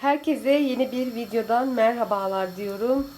Herkese yeni bir videodan merhabalar diyorum.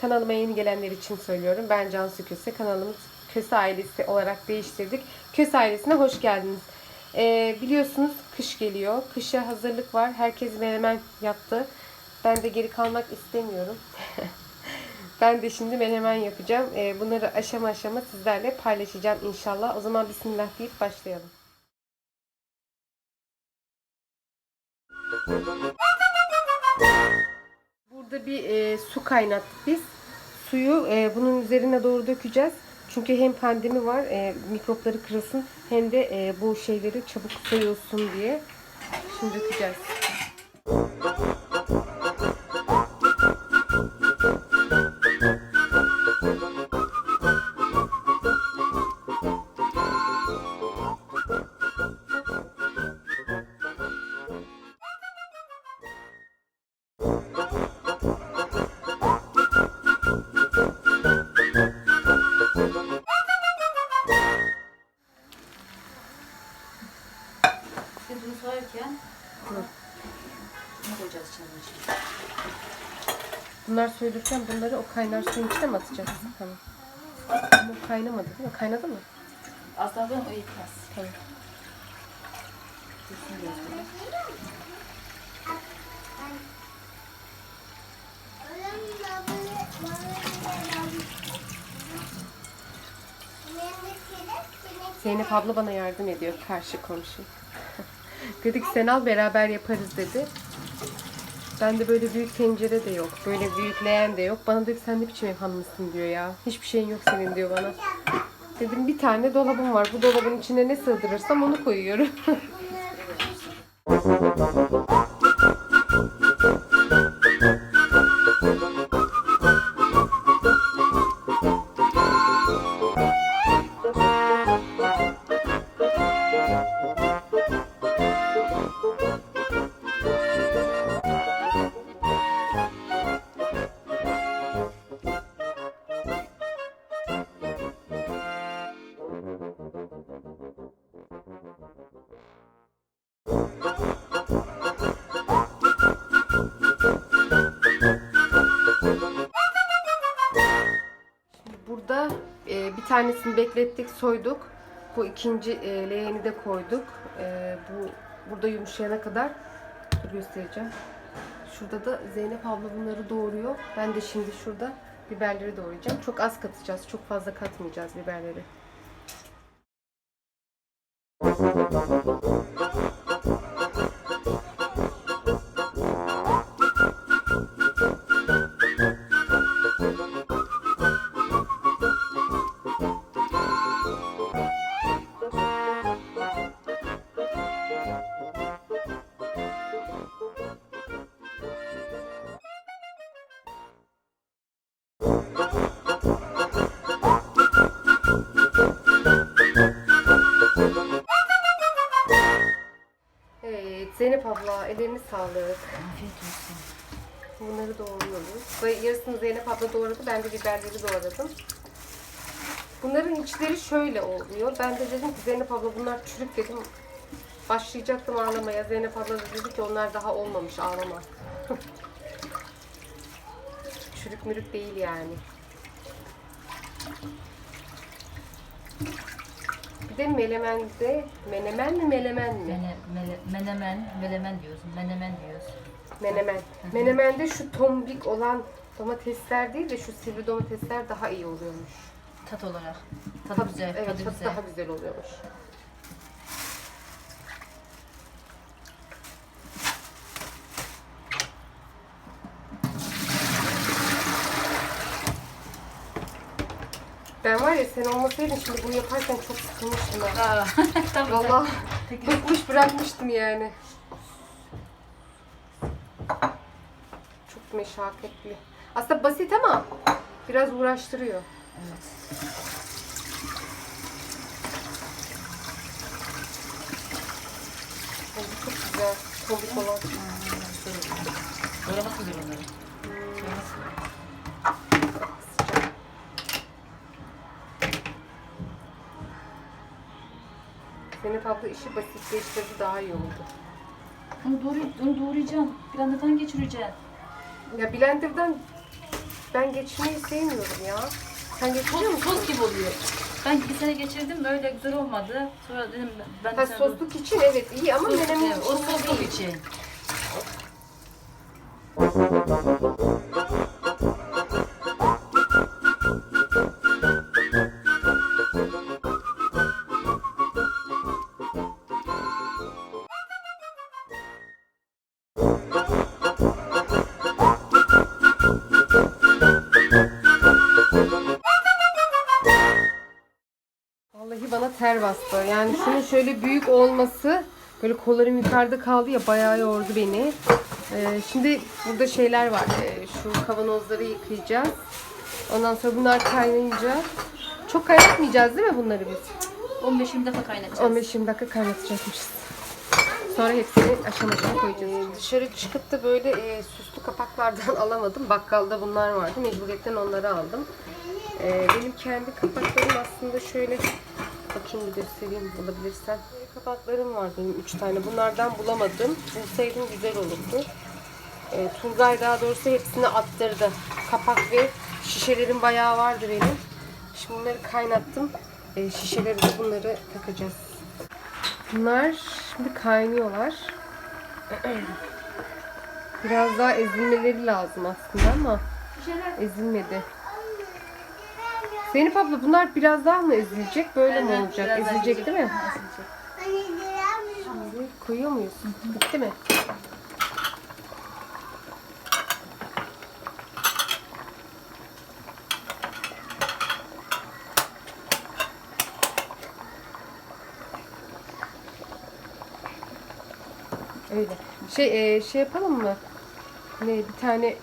Kanalıma yeni gelenler için söylüyorum. Ben Cansu Köse. Kanalımız Köse ailesi olarak değiştirdik. Köse ailesine hoş geldiniz. Ee, biliyorsunuz kış geliyor. Kışa hazırlık var. Herkes menemen yaptı. Ben de geri kalmak istemiyorum. ben de şimdi menemen yapacağım. Ee, bunları aşama aşama sizlerle paylaşacağım inşallah. O zaman bismillah deyip başlayalım. Burada bir e, su kaynattık biz. Suyu e, bunun üzerine doğru dökeceğiz. Çünkü hem pandemi var, e, mikropları kırılsın hem de e, bu şeyleri çabuk soyulsun diye. Şimdi dökeceğiz. Bunlar soyulurken bunları o kaynar suyun içine mi atacağız? Tamam. Ama kaynamadı değil mi? Kaynadı mı? Aslında o yetmez. Tamam. Zeynep abla bana yardım ediyor karşı komşu. Dedik sen al beraber yaparız dedi. Ben de böyle büyük tencere de yok. Böyle büyük leğen de yok. Bana dedi sen ne biçim ev hanımısın diyor ya. Hiçbir şeyin yok senin diyor bana. Dedim bir tane dolabım var. Bu dolabın içine ne sığdırırsam onu koyuyorum. tanesini beklettik, soyduk. Bu ikinci e, leğeni de koyduk. E, bu burada yumuşayana kadar dur göstereceğim. Şurada da Zeynep abla bunları doğuruyor. Ben de şimdi şurada biberleri doğrayacağım. Çok az katacağız. Çok fazla katmayacağız biberleri. Bunları doğruyoruz. Yarısını Zeynep abla doğradı. Ben de biberleri doğradım. Bunların içleri şöyle oluyor. Ben de dedim ki Zeynep abla bunlar çürük dedim. Başlayacaktım ağlamaya. Zeynep abla da dedi ki onlar daha olmamış ağlama. çürük mürük değil yani. Bir de melemende, menemen mi melemen mi? Mene, mele, menemen, melemen diyorsun. Menemen diyoruz. Menemen. Menemende şu tombik olan domatesler değil de şu sivri domatesler daha iyi oluyormuş. Tat olarak. Tadı Tat- güzel, evet, tadı tadı güzel. daha güzel oluyormuş. Ben var ya sen olmasaydın şimdi bunu yaparken çok sıkılmıştım ben. Aa, tamam. Valla bıkmış bırakmıştım yani. Meşakkatli. Aslında basit ama biraz uğraştırıyor. Evet. Bence çok güzel. Tombik olan. Doğramak güzel onları. Zeynep abla işi basitleştirdi daha iyi oldu. Onu, doğru, onu doğrayacaksın. Blender'dan geçireceksin. Ya blenderdan ben geçirmeyi sevmiyorum ya. Sen geçiriyor Sos, musun? sos gibi oluyor. Ben bir sene geçirdim böyle güzel olmadı. Sonra dedim ben Ha, sosluk için evet iyi ama menemen evet, o için sosluk için. Ter bastı. Yani şunun şöyle büyük olması böyle kollarım yukarıda kaldı ya bayağı yordu beni. Ee, şimdi burada şeyler var. Ee, şu kavanozları yıkayacağız. Ondan sonra bunlar kaynayınca çok kaynatmayacağız değil mi bunları biz? 15-20 dakika kaynatacağız. 15-20 dakika kaynatacakmışız. Sonra hepsini aşama aşama koyacağız. Ee, dışarı çıkıp da böyle e, süslü kapaklardan alamadım. Bakkalda bunlar vardı. Mecburiyetten onları aldım. Ee, benim kendi kapaklarım aslında şöyle bakayım bir göstereyim bulabilirsem. Böyle kapaklarım var benim 3 tane. Bunlardan bulamadım. Bulsaydım güzel olurdu. Ee, Turgay daha doğrusu hepsini attırdı. Kapak ve şişelerim bayağı vardı benim. Şimdi bunları kaynattım. Ee, şişeleri de bunları takacağız. Bunlar şimdi kaynıyorlar. Biraz daha ezilmeleri lazım aslında ama ezilmedi. Zeynep abla bunlar biraz daha mı ezilecek? Böyle mi Evet, olacak? biraz daha Ezilecek değil mi? Ezilecek. Şimdi koyuyor muyuz? Bitti mi? Öyle. Şey e, şey yapalım mı? Ne bir tane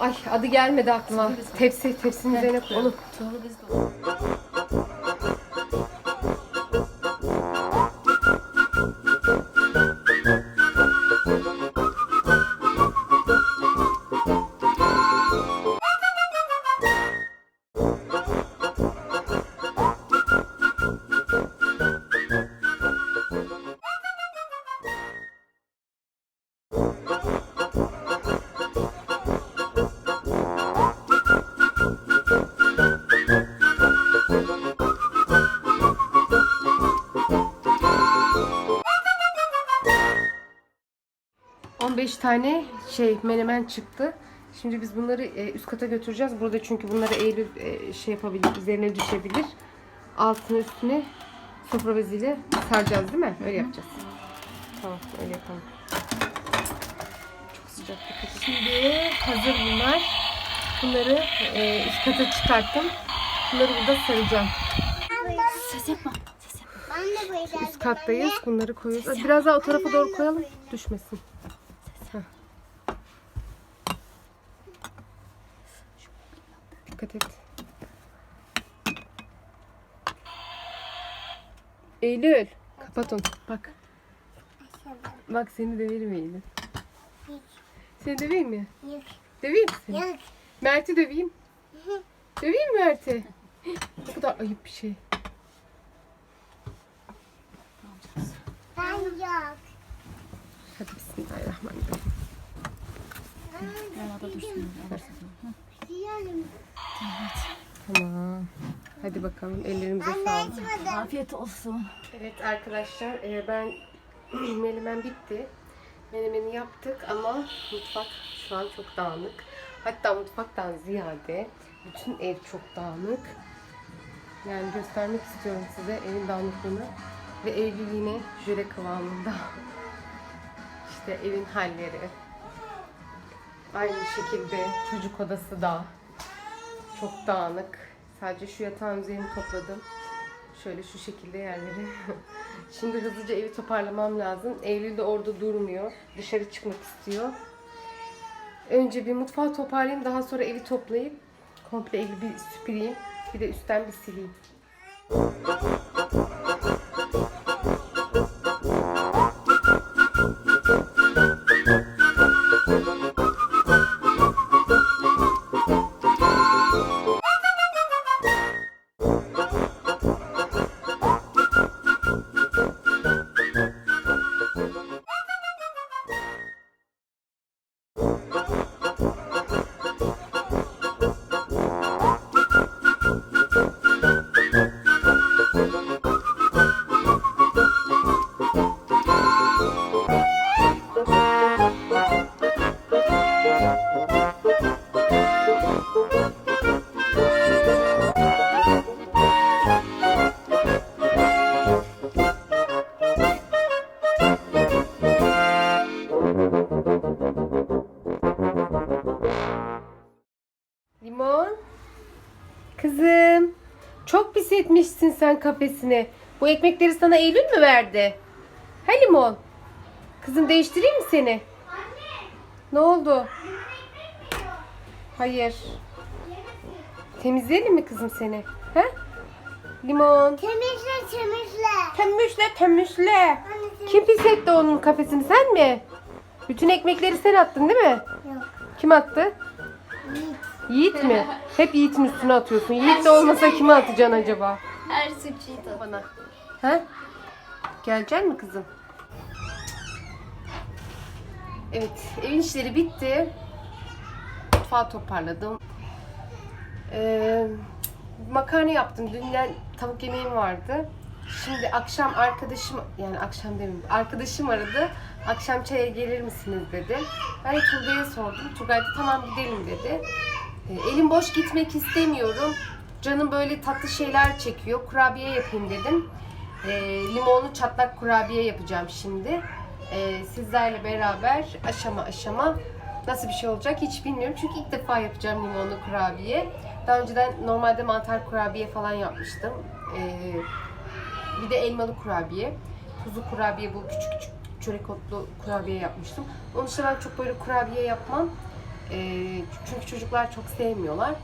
Ay adı gelmedi aklıma. Tepsi tepsinin üzerine koyalım. Tane şey menemen çıktı. Şimdi biz bunları e, üst kata götüreceğiz. Burada çünkü bunları Eylül e, şey yapabilir, üzerine düşebilir. Altını üstüne sofra beziyle saracağız değil mi? Öyle yapacağız. Tamam, öyle yapalım. Çok sıcak. Şimdi hazır bunlar. Bunları e, üst kata çıkarttım. Bunları burada saracağım. Ses yapma. Ses yapma. Ben de böyle Üst kattayız. Bunları koyuyoruz. Biraz daha o tarafa doğru koyalım. Düşmesin. Eylül. Kapat onu. Bak. Bak seni döverim Eylül. Seni döveyim mi? Yok. Döveyim mi seni? Yok. Mert'i döveyim. Döveyim mi Mert'i? Ne kadar ayıp bir şey. Ben yok. Hadi bismillahirrahmanirrahim. Dursun. yanada dursun. Tamam. Hadi bakalım ellerimize sağlık. Afiyet olsun. Evet arkadaşlar e, ben menemen bitti. Menemeni yaptık ama mutfak şu an çok dağınık. Hatta mutfaktan ziyade bütün ev çok dağınık. Yani göstermek istiyorum size evin dağınıklığını. Ve Eylül yine jöle kıvamında. İşte evin halleri. Aynı şekilde çocuk odası da çok dağınık. Sadece şu yatağın üzerini topladım. Şöyle şu şekilde yerleri. Şimdi hızlıca evi toparlamam lazım. Eylül de orada durmuyor. Dışarı çıkmak istiyor. Önce bir mutfağı toparlayayım. Daha sonra evi toplayıp komple evi bir süpüreyim. Bir de üstten bir sileyim. Sen kafesini. Bu ekmekleri sana Eylül mü verdi? Ha limon. Kızım değiştireyim mi seni? Ne oldu? Hayır. Temizleyelim mi kızım seni? He? Limon. Temizle temizle. Temizle temizle. Anne, temizle. Kim pis etti onun kafesini sen mi? Bütün ekmekleri sen attın değil mi? Yok. Kim attı? Yiğit. Yiğit mi? Hep Yiğit'in üstüne atıyorsun. Yiğit de olmasa kime atacaksın acaba? Her suçu Bana. Ha? Gelecek mi kızım? Evet, evin işleri bitti. Mutfağı toparladım. Ee, makarna yaptım. Dünden tavuk yemeğim vardı. Şimdi akşam arkadaşım, yani akşam demeyeyim, arkadaşım aradı. Akşam çaya gelir misiniz dedi. Ben de Turgay'a sordum. Turgay da tamam gidelim dedi. Ee, elim boş gitmek istemiyorum. Canım böyle tatlı şeyler çekiyor. Kurabiye yapayım dedim. Ee, limonlu çatlak kurabiye yapacağım şimdi. Ee, sizlerle beraber aşama aşama nasıl bir şey olacak hiç bilmiyorum. Çünkü ilk defa yapacağım limonlu kurabiye. Daha önceden normalde mantar kurabiye falan yapmıştım. Ee, bir de elmalı kurabiye. Tuzlu kurabiye bu küçük küçük çörek otlu kurabiye yapmıştım. Onun dışında ben çok böyle kurabiye yapmam. Ee, çünkü çocuklar çok sevmiyorlar.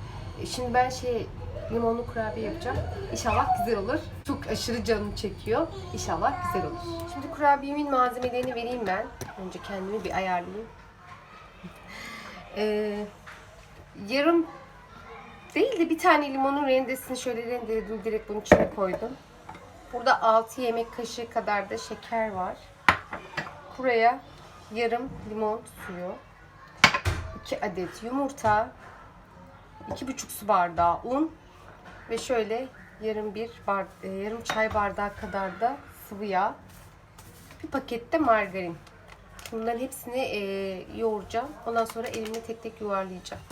E, Şimdi ben şey limonlu kurabiye yapacağım. İnşallah güzel olur. Çok aşırı canım çekiyor. İnşallah güzel olur. Şimdi kurabiyemin malzemelerini vereyim ben. Önce kendimi bir ayarlayayım. Ee, yarım değil de bir tane limonun rendesini şöyle rendeledim. Direkt bunun içine koydum. Burada 6 yemek kaşığı kadar da şeker var. Buraya yarım limon suyu, 2 adet yumurta, 2,5 su bardağı un ve şöyle yarım bir bar, e, yarım çay bardağı kadar da sıvı yağ. Bir pakette margarin. Bunların hepsini e, yoğuracağım. Ondan sonra elimle tek tek yuvarlayacağım.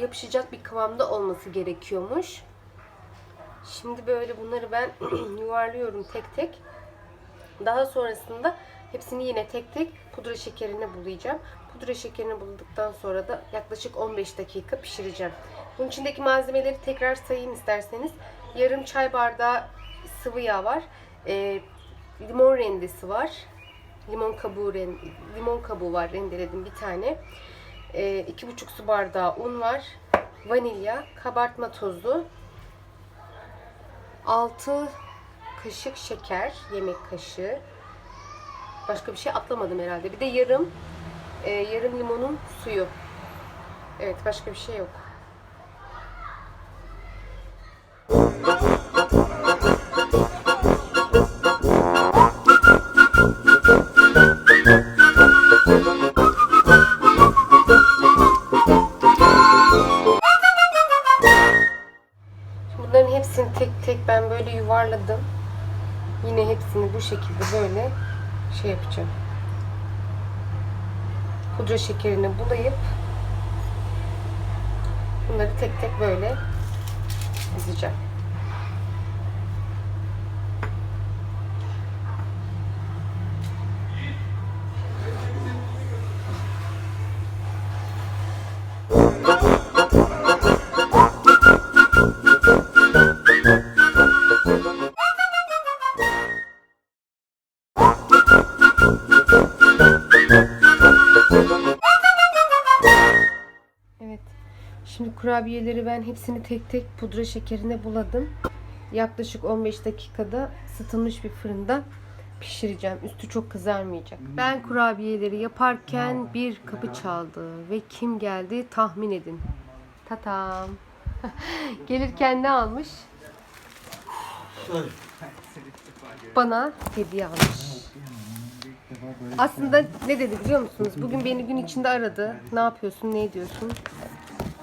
Yapışacak bir kıvamda olması gerekiyormuş. Şimdi böyle bunları ben yuvarlıyorum tek tek. Daha sonrasında hepsini yine tek tek pudra şekerine bulayacağım. Pudra şekerini bulduktan sonra da yaklaşık 15 dakika pişireceğim. Bunun içindeki malzemeleri tekrar sayayım isterseniz. Yarım çay bardağı sıvı yağ var. E, limon rendesi var. Limon kabuğu ren- limon kabuğu var rendeledim bir tane. E, iki buçuk su bardağı un var. Vanilya, kabartma tozu, 6 kaşık şeker, yemek kaşığı. Başka bir şey atlamadım herhalde. Bir de yarım e, yarım limonun suyu. Evet, başka bir şey yok. Şekilde böyle şey yapacağım. Pudra şekerini bulayıp bunları tek tek böyle dizeceğim. Kurabiyeleri ben hepsini tek tek pudra şekerine buladım. Yaklaşık 15 dakikada ısıtılmış bir fırında pişireceğim. Üstü çok kızarmayacak. Ben kurabiyeleri yaparken bir kapı çaldı ve kim geldi tahmin edin. Tatam. Gelirken ne almış? Bana hediye almış. Aslında ne dedi biliyor musunuz? Bugün beni gün içinde aradı. Ne yapıyorsun, ne ediyorsun?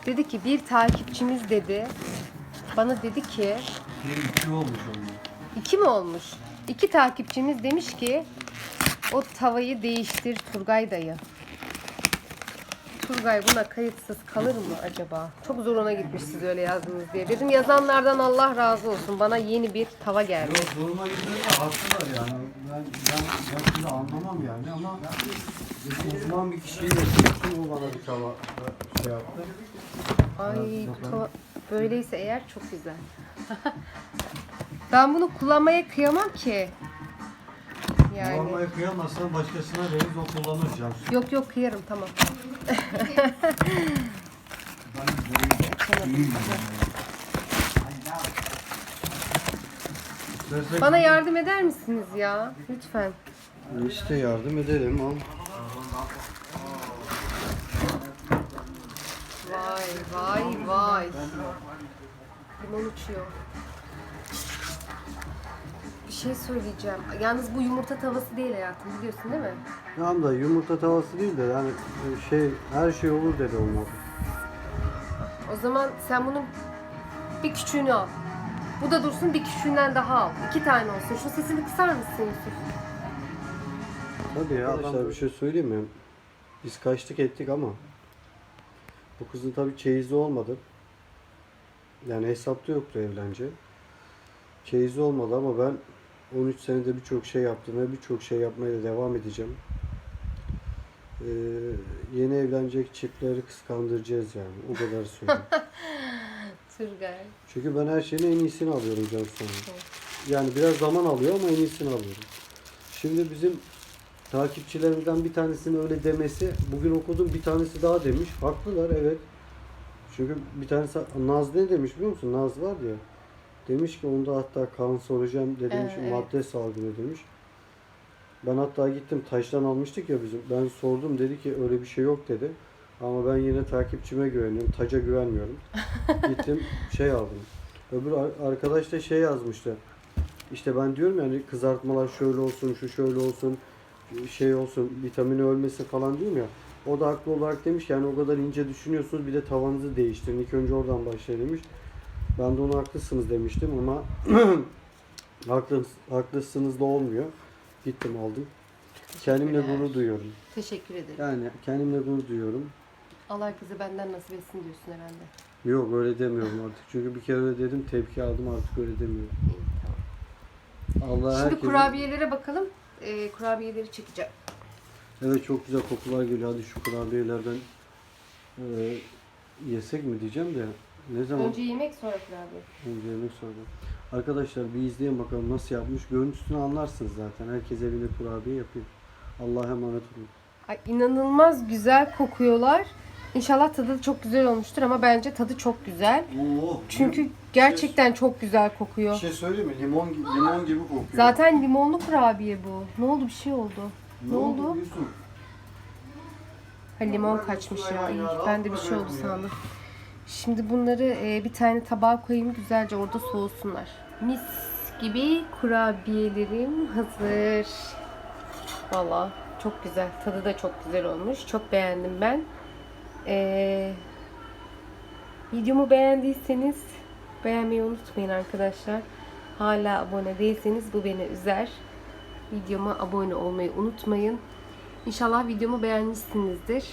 Dedi ki bir takipçimiz dedi. Bana dedi ki Bir iki olmuş onun. iki mi olmuş? İki takipçimiz demiş ki O tavayı değiştir Turgay dayı. Turgay buna kayıtsız kalır mı acaba? Çok zoruna gitmiş siz öyle yazdınız diye. Dedim yazanlardan Allah razı olsun. Bana yeni bir tava geldi. Yok zoruma gidiyor da haklılar yani. Ben, ben, ben şimdi anlamam yani ama uzman bir kişiyi getirdim. O bana bir tava şey yaptı. Ay tava böyleyse eğer çok güzel. ben bunu kullanmaya kıyamam ki. Yani. Kullanmaya kıyamazsan başkasına veririz o kullanır Cansu. Yok yok kıyarım tamam. İstersen Bana yardım eder misiniz ya? Lütfen. işte yardım edelim al. Vay vay vay. Limon uçuyor. Bir şey söyleyeceğim. Yalnız bu yumurta tavası değil hayatım biliyorsun değil mi? Tamam da yumurta tavası değil de yani e, şey her şey olur dedi onlar. O zaman sen bunun bir küçüğünü al. Bu da dursun bir küçüğünden daha al. İki tane olsun. Şu sesini kısar mısın Yusuf? Tabii ya arkadaşlar bir şey söyleyeyim mi? Biz kaçtık ettik ama bu kızın tabii çeyizi olmadı. Yani hesapta yoktu evlence. Çeyizi olmadı ama ben 13 senede birçok şey yaptım ve birçok şey yapmaya da devam edeceğim. Ee, yeni evlenecek çiftleri kıskandıracağız yani. O kadar söyleyeyim. Turgay. Çünkü ben her şeyin en iyisini alıyorum Cansu Hanım. Yani biraz zaman alıyor ama en iyisini alıyorum. Şimdi bizim takipçilerimizden bir tanesinin öyle demesi, bugün okudum bir tanesi daha demiş. Haklılar evet. Çünkü bir tanesi Naz ne demiş biliyor musun? Naz var ya. Demiş ki onda hatta kanserojen de demiş Evet. madde salgını demiş. Ben hatta gittim taştan almıştık ya bizim. Ben sordum dedi ki öyle bir şey yok dedi. Ama ben yine takipçime güveniyorum. Taca güvenmiyorum. Gittim şey aldım. Öbür ar- arkadaş da şey yazmıştı. İşte ben diyorum yani kızartmalar şöyle olsun, şu şöyle olsun, şey olsun, vitamini ölmesin falan diyorum ya. O da haklı olarak demiş yani o kadar ince düşünüyorsunuz bir de tavanızı değiştirin. İlk önce oradan başlayın demiş. Ben de ona haklısınız demiştim ama haklı, haklısınız da olmuyor. Gittim aldım. Kendimle gurur duyuyorum. Teşekkür ederim. Yani kendimle gurur duyuyorum. Allah herkese benden nasip etsin diyorsun herhalde. Yok öyle demiyorum artık. Çünkü bir kere öyle dedim tepki aldım artık öyle demiyorum. İyi, tamam. Allah Şimdi herkese... kurabiyelere bakalım. Ee, kurabiyeleri çekeceğim. Evet çok güzel kokular geliyor. Hadi şu kurabiyelerden e, yesek mi diyeceğim de ne zaman? Önce yemek sonra kurabiye. Önce yemek sonra. Arkadaşlar bir izleyin bakalım nasıl yapmış. Görüntüsünü anlarsınız zaten. Herkes evinde kurabiye yapıyor. Allah'a emanet olun. Ay, inanılmaz güzel kokuyorlar. İnşallah tadı da çok güzel olmuştur ama bence tadı çok güzel. Oo, Çünkü gerçekten çok güzel kokuyor. bir şey söyleyeyim mi? Limon gibi, limon gibi kokuyor. Zaten limonlu kurabiye bu. Ne oldu bir şey oldu. ne oldu? Yusuf? Ha, limon kaçmış ya. İyi, ben de bir şey oldu sandım. Şimdi bunları e, bir tane tabağa koyayım güzelce orada soğusunlar. Mis gibi kurabiyelerim hazır. Valla çok güzel. Tadı da çok güzel olmuş. Çok beğendim ben. Ee, videomu beğendiyseniz beğenmeyi unutmayın arkadaşlar. Hala abone değilseniz bu beni üzer. Videoma abone olmayı unutmayın. İnşallah videomu beğenmişsinizdir.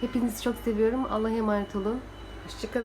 Hepinizi çok seviyorum. Allah'a emanet olun. Hoşçakalın.